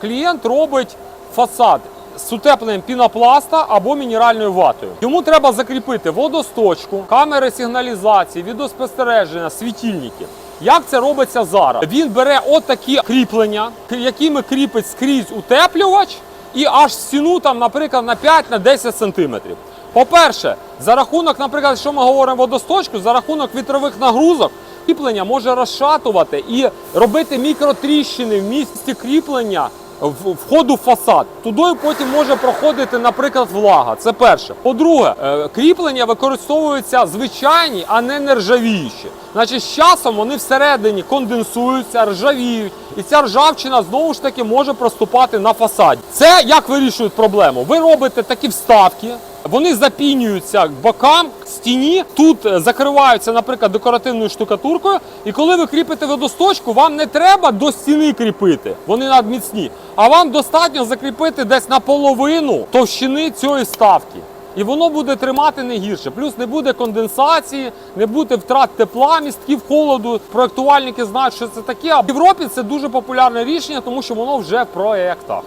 Клієнт робить фасад з утепленням пінопласта або мінеральною ватою. Йому треба закріпити водосточку, камери сигналізації, відеоспостереження, світильники. Як це робиться зараз? Він бере отакі кріплення, якими кріпить скрізь утеплювач, і аж стіну там, наприклад, на 5-10 сантиметрів. По-перше, за рахунок, наприклад, якщо ми говоримо водосточку, за рахунок вітрових нагрузок, кріплення може розшатувати і робити мікротріщини в місці кріплення входу в фасад. Тудою потім може проходити, наприклад, влага. Це перше. По-друге, е, кріплення використовуються звичайні, а не нержавіючі. Значить, з часом вони всередині конденсуються, ржавіють, і ця ржавчина знову ж таки може проступати на фасаді. Це як вирішують проблему? Ви робите такі вставки. Вони запінюються бокам, стіні. Тут е, закриваються, наприклад, декоративною штукатуркою. І коли ви кріпите водосточку, вам не треба до стіни кріпити. Вони надміцні. А вам достатньо закріпити десь наполовину товщини цієї ставки. І воно буде тримати не гірше. Плюс не буде конденсації, не буде втрат тепла, містків холоду. Проектувальники знають, що це таке. А в Європі це дуже популярне рішення, тому що воно вже в проектах.